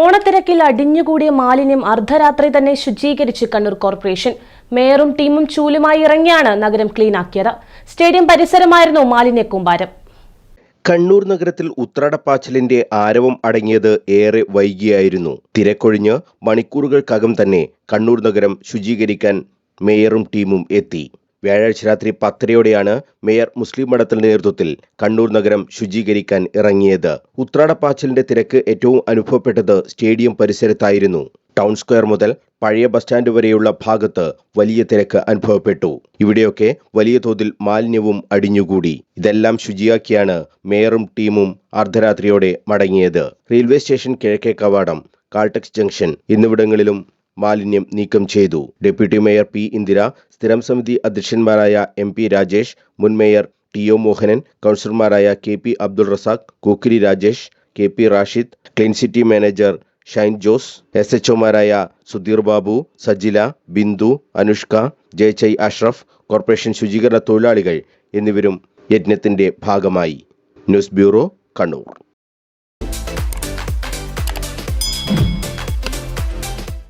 ഓണത്തിരക്കിൽ അടിഞ്ഞുകൂടിയ മാലിന്യം അർദ്ധരാത്രി തന്നെ ശുചീകരിച്ച് കണ്ണൂർ കോർപ്പറേഷൻ. മേയറും ടീമും ചൂലുമായി ഇറങ്ങിയാണ് നഗരം ക്ലീനാക്കിയത്. സ്റ്റേഡിയം പരിസരമായിരുന്നു മാലിന്യ കൂമ്പാരം. കണ്ണൂർ നഗരത്തിൽ ഉത്രാടപ്പാച്ചിലിന്റെ ആരവം അടങ്ങിയത് ഏറെ വൈകിയായിരുന്നു. തിരക്കൊഴിഞ്ഞ് മണിക്കൂറുകൾക്കകം തന്നെ കണ്ണൂർ നഗരം ശുചീകരിക്കാൻ മേയറും ടീമും എത്തി. വ്യാഴാഴ്ച രാത്രി പത്തരയോടെയാണ് മേയർ മുസ്ലിം മഠത്തിന്റെ നേതൃത്വത്തിൽ കണ്ണൂർ നഗരം ശുചീകരിക്കാൻ ഇറങ്ങിയത്. ഉത്രാടപ്പാച്ചിലിന്റെ തിരക്ക് ഏറ്റവും അനുഭവപ്പെട്ടത് സ്റ്റേഡിയം പരിസരത്തായിരുന്നു. ടൗൺ സ്ക്വയർ മുതൽ പഴയ ബസ് സ്റ്റാൻഡ് വരെയുള്ള ഭാഗത്ത് വലിയ തിരക്ക് അനുഭവപ്പെട്ടു. ഇവിടെയൊക്കെ വലിയ തോതിൽ മാലിന്യവും അടിഞ്ഞുകൂടി. ഇതെല്ലാം ശുചിയാക്കിയാണ് മേയറും ടീമും അർദ്ധരാത്രിയോടെ മടങ്ങിയത്. റെയിൽവേ സ്റ്റേഷൻ കിഴക്കേ കവാടം കാൾടെക്സ് ജംഗ്ഷൻ എന്നിവിടങ്ങളിലും മാലിന്യം നീക്കം ചെയ്തു. ഡെപ്യൂട്ടി മേയർ പി ഇന്ദിര സ്ഥിരം സമിതി അധ്യക്ഷന്മാരായ എം പി രാജേഷ് മുൻ മേയർ ടി ഒ മോഹനൻ കൗൺസിലർമാരായ K P Abdul Razak Kookkiri Rajesh K P Rashid clean city manager Shine Jose S H ഒമാരായ Sudheer Babu Sajila Bindu Anushka ജയചൈ അഷ്റഫ് കോർപ്പറേഷൻ ശുചീകരണ തൊഴിലാളികൾ എന്നിവരും യജ്ഞത്തിന്റെ ഭാഗമായി. News bureau Kannur.